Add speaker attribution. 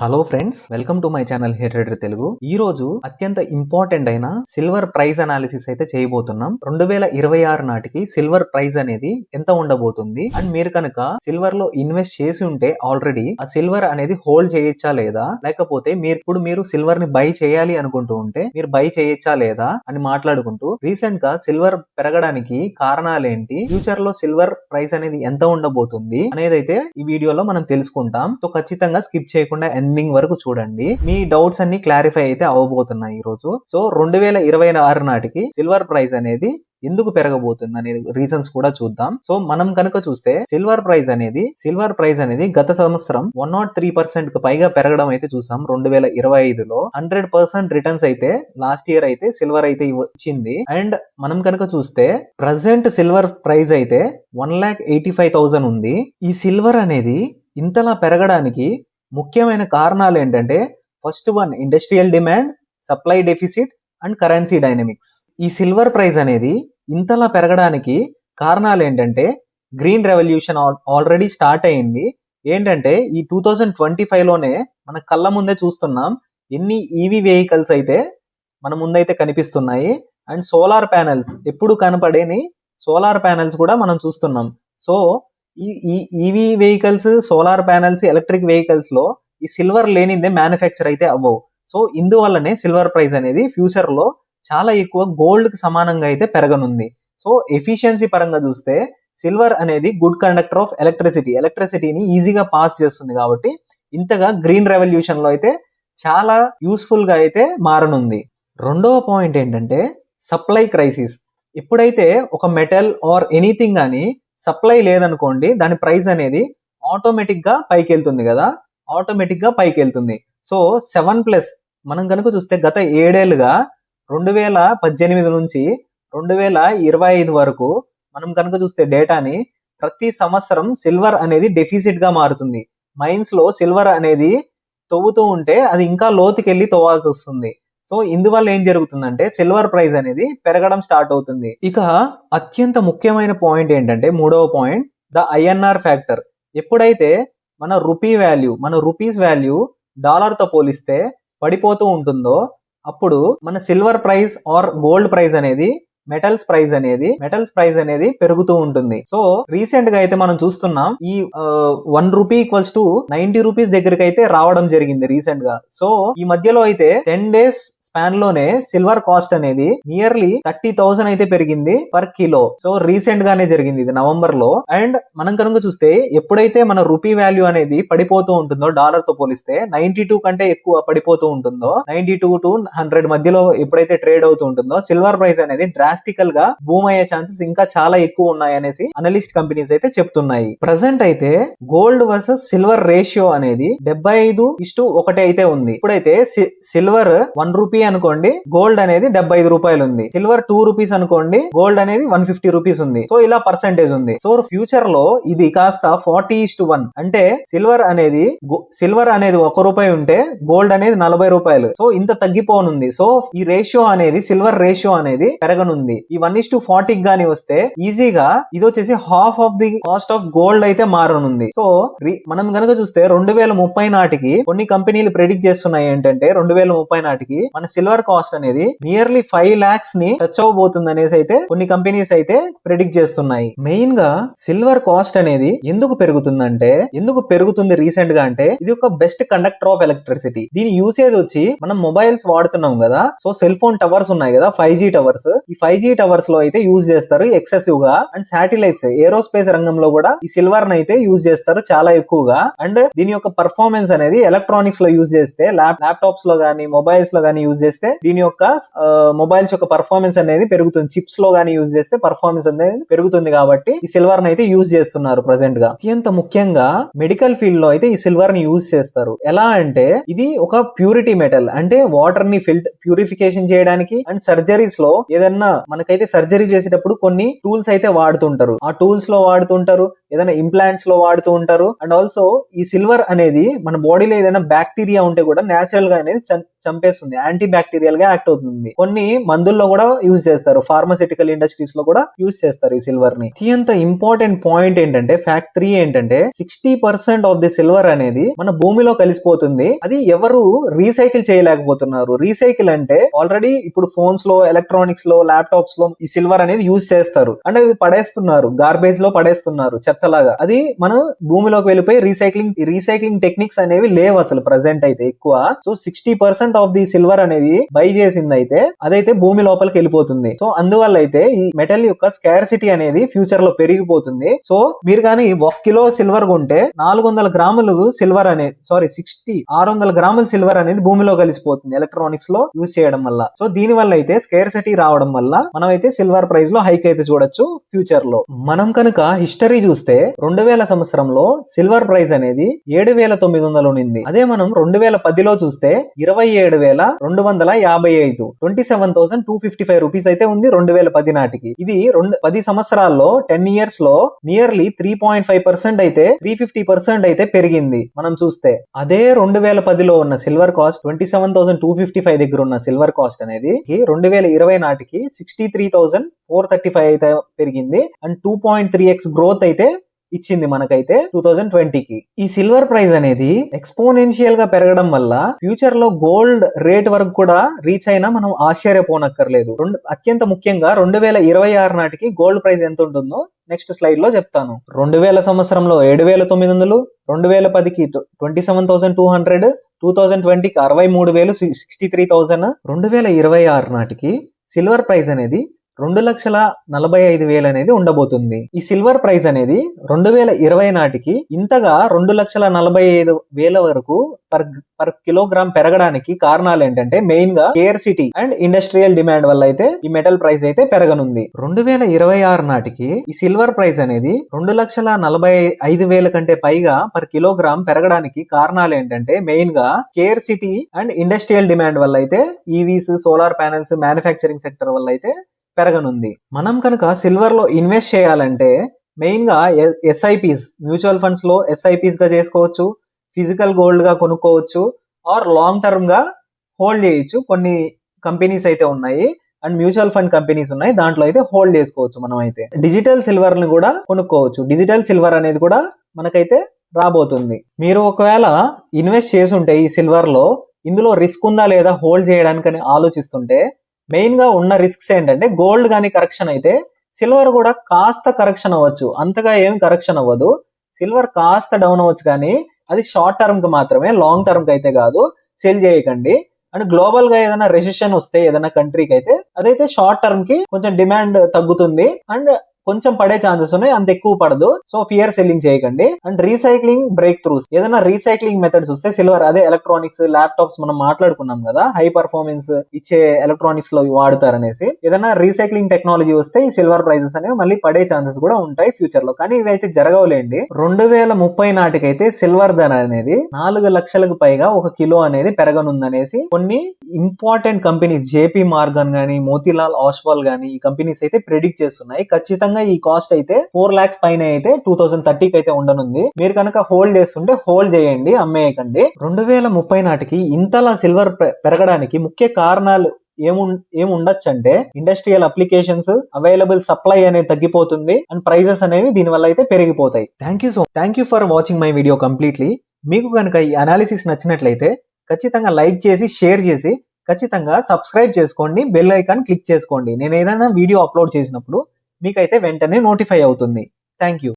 Speaker 1: Hello friends welcome to my channel hair Telugu ఈ రోజు అత్యంత ఇంపార్టెంట్ అయిన సిల్వర్ ప్రైస్ అనాలిసిస్ అయితే చేయబోతున్నాం. రెండు వేల ఇరవై ఆరు నాటికి సిల్వర్ ప్రైస్ అనేది ఎంత ఉండబోతుంది? అండ్ మీరు కనుక సిల్వర్లో ఇన్వెస్ట్ చేసి ఉంటే ఆల్రెడీ ఆ సిల్వర్ అనేది హోల్డ్ చేయొచ్చా లేదా? లేకపోతే మీరు ఇప్పుడు మీరు సిల్వర్ని బై చేయాలి అనుకుంటూ ఉంటే మీరు బై చేయొచ్చా లేదా? అని మాట్లాడుకుంటూ రీసెంట్గా సిల్వర్ పెరగడానికి కారణాలు ఏంటి? ఫ్యూచర్లో సిల్వర్ ప్రైజ్ అనేది ఎంత ఉండబోతుంది? అనేది అయితే ఈ వీడియోలో మనం తెలుసుకుంటాం. సో ఖచ్చితంగా స్కిప్ చేయకుండా ఎండింగ్ వరకు చూడండి. మీ డౌట్స్ అన్ని క్లారిఫై అయితే అవ్వబోతున్నాయి ఈ రోజు సో రెండు వేల ఇరవై ఆరు నాటికి సిల్వర్ ప్రైస్ అనేది ఎందుకు పెరగబోతుంది అనేది రీజన్స్ కూడా చూద్దాం. సో మనం కనుక చూస్తే సిల్వర్ ప్రైస్ అనేది సిల్వర్ ప్రైస్ అనేది గత సంవత్సరం వన్ నాట్ త్రీ పర్సెంట్కి పైగా పెరగడం అయితే చూసాం. రెండు వేల ఇరవై ఐదులో హండ్రెడ్ పర్సెంట్ రిటర్న్స్ అయితే లాస్ట్ ఇయర్ అయితే సిల్వర్ అయితే వచ్చింది ఇచ్చింది. అండ్ మనం కనుక చూస్తే ప్రజెంట్ సిల్వర్ ప్రైస్ అయితే one lakh eighty five thousand ఉంది. ఈ సిల్వర్ అనేది ఇంతలా పెరగడానికి ముఖ్యమైన కారణాలు ఏంటంటే first one industrial demand supply deficit and currency dynamics ఈ సిల్వర్ ప్రైస్ అనేది ఇంతలా పెరగడానికి కారణాలు ఏంటంటే గ్రీన్ రెవల్యూషన్ ఆల్రెడీ స్టార్ట్ అయింది. ఏంటంటే ఈ టూ థౌజండ్ ట్వంటీ లోనే మన కళ్ళ ముందే చూస్తున్నాం ఎన్ని ఈవీ వెహికల్స్ అయితే మన ముందైతే కనిపిస్తున్నాయి. అండ్ సోలార్ ప్యానెల్స్ ఎప్పుడు కనపడేని సోలార్ ప్యానెల్స్ కూడా మనం చూస్తున్నాం. సో ఈ ఈ EV vehicles solar panels electric వెహికల్స్లో ఈ సిల్వర్ లేనిదే మ్యానుఫ్యాక్చర్ అయితే అవ్వవు. సో ఇందువల్లనే సిల్వర్ ప్రైస్ అనేది ఫ్యూచర్లో చాలా ఎక్కువ గోల్డ్కి సమానంగా అయితే పెరగనుంది. సో ఎఫిషియన్సీ పరంగా చూస్తే సిల్వర్ అనేది గుడ్ కండక్టర్ ఆఫ్ ఎలక్ట్రిసిటీ ఎలక్ట్రిసిటీని ఈజీగా పాస్ చేస్తుంది కాబట్టి ఇంతగా గ్రీన్ రెవల్యూషన్లో అయితే చాలా యూస్ఫుల్గా అయితే మారనుంది. రెండవ పాయింట్ ఏంటంటే సప్లై క్రైసిస్ ఎప్పుడైతే ఒక మెటల్ ఆర్ ఎనీథింగ్ కానీ సప్లై లేదనుకోండి దాని ప్రైస్ అనేది ఆటోమేటిక్గా పైకి వెళ్తుంది కదా? ఆటోమేటిక్గా పైకి వెళ్తుంది సో సెవెన్ ప్లస్ మనం కనుక చూస్తే గత ఏడేళ్ళుగా రెండు వేల పద్దెనిమిది నుంచి రెండు వేల ఇరవై ఐదు వరకు మనం కనుక చూస్తే డేటాని ప్రతి సంవత్సరం సిల్వర్ అనేది డెఫిసిట్గా మారుతుంది. మైన్స్లో సిల్వర్ అనేది తవ్వుతూ ఉంటే అది ఇంకా లోతుకెళ్ళి తవ్వాల్సి వస్తుంది. సో ఇందువల్ల ఏం జరుగుతుందంటే సిల్వర్ ప్రైస్ అనేది పెరగడం స్టార్ట్ అవుతుంది. ఇక అత్యంత ముఖ్యమైన పాయింట్ ఏంటంటే మూడవ పాయింట్ ద ఐఎన్ఆర్ ఫ్యాక్టర్. ఎప్పుడైతే మన రూపీ వాల్యూ మన రూపీస్ వాల్యూ డాలర్తో పోలిస్తే పడిపోతూ ఉంటుందో అప్పుడు మన silver price or gold price అనేది మెటల్స్ ప్రైస్ అనేది మెటల్స్ ప్రైస్ అనేది పెరుగుతూ ఉంటుంది. సో రీసెంట్గా అయితే మనం చూస్తున్నాం ఈ one rupee equals to ninety rupees దగ్గరికి అయితే రావడం జరిగింది రీసెంట్గా. సో ఈ మధ్యలో అయితే టెన్ డేస్ స్పాన్లోనే సిల్వర్ కాస్ట్ అనేది నియర్లీ థర్టీ థౌసండ్ అయితే పెరిగింది పర్ కిలో సో రీసెంట్ గానే జరిగింది ఇది నవంబర్లో. అండ్ మనం కనుక చూస్తే ఎప్పుడైతే మన రూపీ వాల్యూ అనేది పడిపోతూ ఉంటుందో డాలర్తో పోలిస్తే నైన్టీ టూ కంటే ఎక్కువ పడిపోతూ ఉంటుందో నైన్టీ టూ టు హండ్రెడ్ మధ్యలో ఎప్పుడైతే ట్రేడ్ అవుతూ ఉంటుందో సిల్వర్ ప్రైస్ అనేది డ్రాస్టికల్గా బూమ్ అయ్యే ఛాన్సెస్ ఇంకా చాలా ఎక్కువ ఉన్నాయి అనేసి అనలిస్ట్ కంపెనీస్ అయితే చెప్తున్నాయి. ప్రజెంట్ అయితే గోల్డ్ వర్సెస్ సిల్వర్ రేషియో అనేది డెబ్బై ఐదు ఇష్టు ఒకటి అయితే ఉంది. ఇప్పుడైతే సిల్వర్ వన్ రూపీ అనుకోండి గోల్డ్ అనేది డెబ్బై ఐదు రూపాయలు ఉంది. సిల్వర్ టూ రూపీస్ అనుకోండి గోల్డ్ అనేది వన్ ఫిఫ్టీ రూపీస్ ఉంది. సో ఇలా పర్సెంటేజ్ ఉంది. సో ఫ్యూచర్లో ఇది కాస్త ఫార్టీ టు వన్. అంటే సిల్వర్ అనేది సిల్వర్ అనేది ఒక రూపాయి ఉంటే గోల్డ్ అనేది నలభై రూపాయలు. సో ఇంత తగ్గిపోనుంది. సో ఈ రేషియో అనేది సిల్వర్ రేషియో అనేది పెరగనుంది. ఈ వన్ ఇస్ టు ఫార్టీ గానీ వస్తే ఈజీగా ఇది వచ్చేసి half of the cost of gold అయితే మారనుంది. సో మనం గనక చూస్తే రెండు వేల ముప్పై నాటికి కొన్ని కంపెనీలు ప్రెడిక్ట్ చేస్తున్నాయి ఏంటంటే రెండు వేల ముప్పై నాటికి మన సిల్వర్ కాస్ట్ అనేది నియర్లీ ఫైవ్ లాక్స్ని టచ్ అవ్వబోతుంది అనేసి అయితే కొన్ని కంపెనీస్ అయితే ప్రెడిక్ట్ చేస్తున్నాయి. మెయిన్గా సిల్వర్ కాస్ట్ అనేది ఎందుకు పెరుగుతుందంటే ఎందుకు పెరుగుతుంది రీసెంట్గా అంటే ఇది ఒక బెస్ట్ కండక్టర్ ఆఫ్ ఎలక్ట్రిసిటీ. దీని యూసేజ్ వచ్చి మనం మొబైల్స్ వాడుతున్నాం కదా సో సెల్ ఫోన్ టవర్స్ ఉన్నాయి కదా ఫైవ్ జీ టవర్స్. ఈ ఫైవ్ జీ టవర్స్లో అయితే యూజ్ చేస్తారు ఎక్సెసివ్గా. అండ్ శాటిలైట్స్ ఏరోస్పేస్ రంగంలో కూడా ఈ సిల్వర్ అయితే యూజ్ చేస్తారు చాలా ఎక్కువగా. అండ్ దీని యొక్క పర్ఫార్మెన్స్ అనేది ఎలక్ట్రానిక్స్లో యూజ్ చేస్తే ల్యాప్టాప్స్లో గానీ మొబైల్స్లో గానీ యూజ్ చేస్తే దీని యొక్క మొబైల్స్ యొక్క పర్ఫార్మెన్స్ అనేది పెరుగుతుంది. చిప్స్లో గానీ యూజ్ చేస్తే పర్ఫార్మెన్స్ అనేది పెరుగుతుంది కాబట్టి ఈ సిల్వర్ అయితే యూజ్ చేస్తున్నారు ప్రజెంట్గా. అత్యంత ముఖ్యంగా మెడికల్ ఫీల్డ్లో అయితే ఈ సిల్వర్ని యూజ్ చేస్తారు. ఎలా అంటే ఇది ఒక ప్యూరిటీ మెటల్ అంటే వాటర్ని ఫిల్టర్ ప్యూరిఫికేషన్ చేయడానికి అండ్ సర్జరీస్లో ఏదన్నా మనకైతే సర్జరీ చేసేటప్పుడు కొన్ని టూల్స్ అయితే వాడుతుంటారు. ఆ టూల్స్లో వాడుతుంటారు ఏదైనా ఇంప్లాంట్స్లో వాడుతూ ఉంటారు అండ్ ఆల్సో ఈ సిల్వర్ అనేది మన బాడీలో ఏదైనా బ్యాక్టీరియా ఉంటే కూడా నేచురల్గా అనేది చం- చంపేస్తుంది. యాంటీ బ్యాక్టీరియల్గా యాక్ట్ అవుతుంది. కొన్ని మందుల్లో కూడా యూజ్ చేస్తారు. ఫార్మసిటికల్ ఇండస్ట్రీస్లో కూడా యూజ్ చేస్తారు ఈ సిల్వర్ని. అత్యంత ఇంపార్టెంట్ పాయింట్ ఏంటంటే ఫ్యాక్ట్ త్రీ ఏంటంటే sixty percent of the silver అనేది మన భూమిలో కలిసిపోతుంది. అది ఎవరు రీసైకిల్ చేయలేకపోతున్నారు. రీసైకిల్ అంటే ఆల్రెడీ ఇప్పుడు ఫోన్స్లో ఎలక్ట్రానిక్స్లో ల్యాప్టాప్ ల్యాప్టాప్స్లో ఈ సిల్వర్ అనేది యూజ్ చేస్తారు. అంటే అవి పడేస్తున్నారు గార్బేజ్లో పడేస్తున్నారు చెత్తలాగా. అది మనం భూమిలోకి వెళ్ళిపోయి రీసైక్లింగ్ రీసైక్లింగ్ టెక్నిక్స్ అనేవి లేవు అసలు ప్రజెంట్ అయితే ఎక్కువ. So sixty percent of the silver అనేది బై చేసింది అయితే అదైతే భూమి లోపలికి వెళ్ళిపోతుంది. సో అందువల్ల అయితే ఈ మెటల్ యొక్క స్కారసిటీ అనేది ఫ్యూచర్లో పెరిగిపోతుంది. సో మీరు కానీ ఒక కిలో సిల్వర్ కొంటే నాలుగు వందల గ్రాములు సిల్వర్ అనేది సారీ సిక్స్టీ ఆరు వందల గ్రాముల సిల్వర్ అనేది భూమిలో కలిసిపోతుంది ఎలక్ట్రానిక్స్లో యూజ్ చేయడం వల్ల. సో దీని వల్ల అయితే స్కేర్సిటీ రావడం వల్ల మనం అయితే సిల్వర్ ప్రైస్లో హైక్ అయితే చూడొచ్చు. ఫ్యూచర్లో. మనం కనుక హిస్టరీ చూస్తే రెండు వేల సంవత్సరంలో సిల్వర్ ప్రైస్ అనేది ఏడు వేల తొమ్మిది వందలు ఉండింది. అదే మనం రెండు వేల పదిలో చూస్తే ఇరవై ఏడు వేల రెండు వందల యాభై ఐదు. Twenty seven thousand two fifty five rupees అయితే ఉంది రెండు వేల పది నాటికి. ఇది రెండు పది సంవత్సరాల్లో టెన్ ఇయర్స్లో nearly three point five percent అయితే త్రీ ఫిఫ్టీ పర్సెంట్ అయితే పెరిగింది మనం చూస్తే. అదే రెండు వేల పదిలో ఉన్న silver cost twenty seven thousand two fifty five దగ్గర ఉన్న సిల్వర్ కాస్ట్ అనేది రెండు వేల ఇరవై నాటికి sixty three thousand four thirty five అయితే పెరిగింది. And two point three X growth అయితే ఇచ్చింది మనకైతే టూ థౌజండ్ ట్వంటీకి. ఈ సిల్వర్ ప్రైస్ అనేది ఎక్స్పోనెన్షియల్గా పెరగడం వల్ల ఫ్యూచర్లో గోల్డ్ రేట్ వరకు కూడా రీచ్ అయినా మనం ఆశ్చర్యపోనక్కర్లేదు. రెండు అత్యంత ముఖ్యంగా రెండు వేల ఇరవై ఆరు నాటికి గోల్డ్ ప్రైస్ ఎంత ఉంటుందో నెక్స్ట్ స్లైడ్లో చెప్తాను. రెండు వేల సంవత్సరంలో ఏడు వేల తొమ్మిది వందలు రెండు వేల పదికి twenty seven thousand two hundred two thousand ట్వంటీకి అరవై మూడు వేలు సిక్స్టీ త్రీ థౌసండ్ రెండు వేల ఇరవై ఆరు నాటికి సిల్వర్ ప్రైస్ అనేది రెండు లక్షల నలభై ఐదు వేలు అనేది ఉండబోతుంది. ఈ సిల్వర్ ప్రైస్ అనేది రెండు వేల ఇరవై నాటికి ఇంతగా రెండు లక్షల నలభై ఐదు వేల వరకు పర్ పర్ కిలోగ్రామ్ పెరగడానికి కారణాలు ఏంటంటే మెయిన్గా scarcity and industrial demand వల్ల అయితే ఈ మెటల్ ప్రైస్ అయితే పెరగనుంది. రెండు వేల ఇరవై ఆరు నాటికి ఈ సిల్వర్ ప్రైస్ అనేది రెండు లక్షల నలభై ఐదు వేల కంటే పైగా పర్ కిలోగ్రామ్ పెరగడానికి కారణాలు ఏంటంటే మెయిన్గా scarcity and industrial demand వల్ల అయితే EVs solar panels manufacturing sector వల్ల అయితే పెరగనుంది. మనం కనుక సిల్వర్లో ఇన్వెస్ట్ చేయాలంటే మెయిన్గా ఎస్ఐపిస్ మ్యూచువల్ ఫండ్స్లో చేసుకోవచ్చు ఫిజికల్ గోల్డ్గా కొనుక్కోవచ్చు ఆర్ లాంగ్ టర్మ్గా హోల్డ్ చేయొచ్చు. కొన్ని కంపెనీస్ అయితే ఉన్నాయి అండ్ మ్యూచువల్ ఫండ్ కంపెనీస్ ఉన్నాయి. దాంట్లో అయితే హోల్డ్ చేసుకోవచ్చు మనం అయితే డిజిటల్ సిల్వర్ని కూడా కొనుక్కోవచ్చు. డిజిటల్ సిల్వర్ అనేది కూడా మనకైతే రాబోతుంది. మీరు ఒకవేళ ఇన్వెస్ట్ చేసుంటే ఈ సిల్వర్లో ఇందులో రిస్క్ ఉందా లేదా హోల్డ్ చేయడానికని ఆలోచిస్తుంటే మెయిన్గా ఉన్న రిస్క్స్ ఏంటంటే గోల్డ్ కానీ కరెక్షన్ అయితే సిల్వర్ కూడా కాస్త కరెక్షన్ అవ్వచ్చు. అంతగా ఏం కరెక్షన్ అవ్వదు. సిల్వర్ కాస్త డౌన్ అవ్వచ్చు కానీ అది షార్ట్ టర్మ్కి మాత్రమే లాంగ్ టర్మ్కి అయితే కాదు. సెల్ చేయకండి. అండ్ గ్లోబల్గా ఏదైనా రెసిషన్ వస్తే ఏదైనా కంట్రీకి అయితే అదైతే షార్ట్ టర్మ్కి కొంచెం డిమాండ్ తగ్గుతుంది. అండ్ కొంచెం పడే ఛాన్సెస్ ఉన్నాయి అంత ఎక్కువ పడదు. సో ఫియర్ సెల్లింగ్ చేయకండి. అండ్ రీసైక్లింగ్ బ్రేక్ త్రూస్ ఏదైనా రీసైక్లింగ్ మెథడ్స్ వస్తే సిల్వర్ అదే ఎలక్ట్రానిక్స్ ల్యాప్టాప్స్ మనం మాట్లాడుకున్నాం కదా హై పర్ఫార్మెన్స్ ఇచ్చే ఎలక్ట్రానిక్స్లో వాడతారనేసి. ఏదైనా రీసైక్లింగ్ టెక్నాలజీ వస్తే ఈ సిల్వర్ ప్రైజెస్ అనేవి మళ్ళీ పడే ఛాన్సెస్ కూడా ఉంటాయి ఫ్యూచర్లో. కానీ ఇవైతే జరగవులేండి. రెండు వేల ముప్పై నాటికైతే సిల్వర్ ధర అనేది నాలుగు లక్షలకు పైగా ఒక కిలో అనేది పెరగనుందనేసి కొన్ని ఇంపార్టెంట్ కంపెనీస్ జేపీ మార్గన్ గానీ మోతీలాల్ ఆస్వాల్ గానీ ఈ కంపెనీస్ అయితే ప్రెడిక్ట్ చేస్తున్నాయి. ఖచ్చితంగా ఈ కాస్ట్ అయితే ఫోర్ లాక్స్ పైన అయితే టూ థౌసండ్ థర్టీకి అయితే ఉండనుంది. మీరు కనుక హోల్డ్ చేస్తుంటే హోల్డ్ చేయండి అమ్మేయకండి. రెండు వేల ముప్పై నాటికి ఇంతలా సిల్వర్ పెరగడానికి ముఖ్య కారణాలు ఏము ఏముండొచ్చు అంటే ఇండస్ట్రియల్ అప్లికేషన్స్ అవైలబుల్ సప్లై అనేది తగ్గిపోతుంది అండ్ ప్రైజెస్ అనేవి దీని వల్ల అయితే పెరిగిపోతాయి. Thank you so thank you for watching my video completely మీకు కనుక ఈ అనాలిసిస్ నచ్చినట్లయితే ఖచ్చితంగా లైక్ చేసి షేర్ చేసి ఖచ్చితంగా సబ్స్క్రైబ్ చేసుకోండి బెల్ ఐకాన్ క్లిక్ చేసుకోండి. నేను ఏదైనా వీడియో అప్లోడ్ చేసినప్పుడు మీకైతే వెంటనే నోటిఫై అవుతుంది. Thank you.